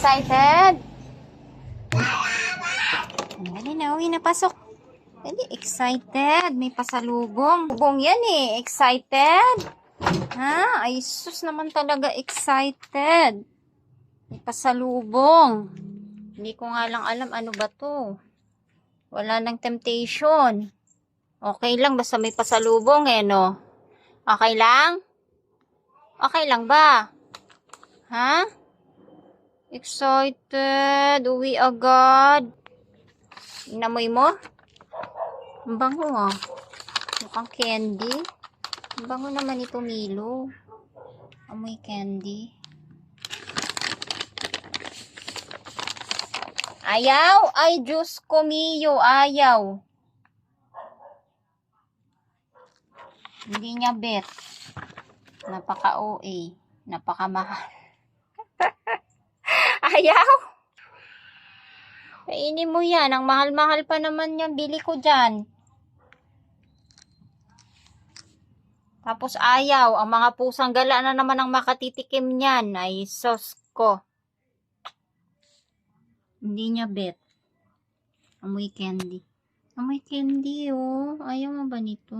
excited? Dali na, uwi na, pasok. Dali, excited. May pasalubong. Bubong yan eh. Excited? Ha? Ay, sus naman talaga excited. May pasalubong. Hindi ko nga lang alam ano ba to. Wala nang temptation. Okay lang, basta may pasalubong eh, no? Okay lang? Okay lang ba? Ha? Excited. Uwi agad. Inamoy mo? Ang bango ah. Mukhang candy. Ang bango naman ito, Milo. Amoy candy. Ayaw? Ay, Diyos ko, Mio. Ayaw. Hindi niya bet. Napaka-OA. Napaka-mahal. Ayaw? Kainin mo yan. Ang mahal-mahal pa naman yan. Bili ko dyan. Tapos ayaw. Ang mga pusang gala na naman ang makatitikim niyan. Ay, sos ko. Hindi niya bet. Amoy candy. Amoy candy, oh. Ayaw mo ba nito?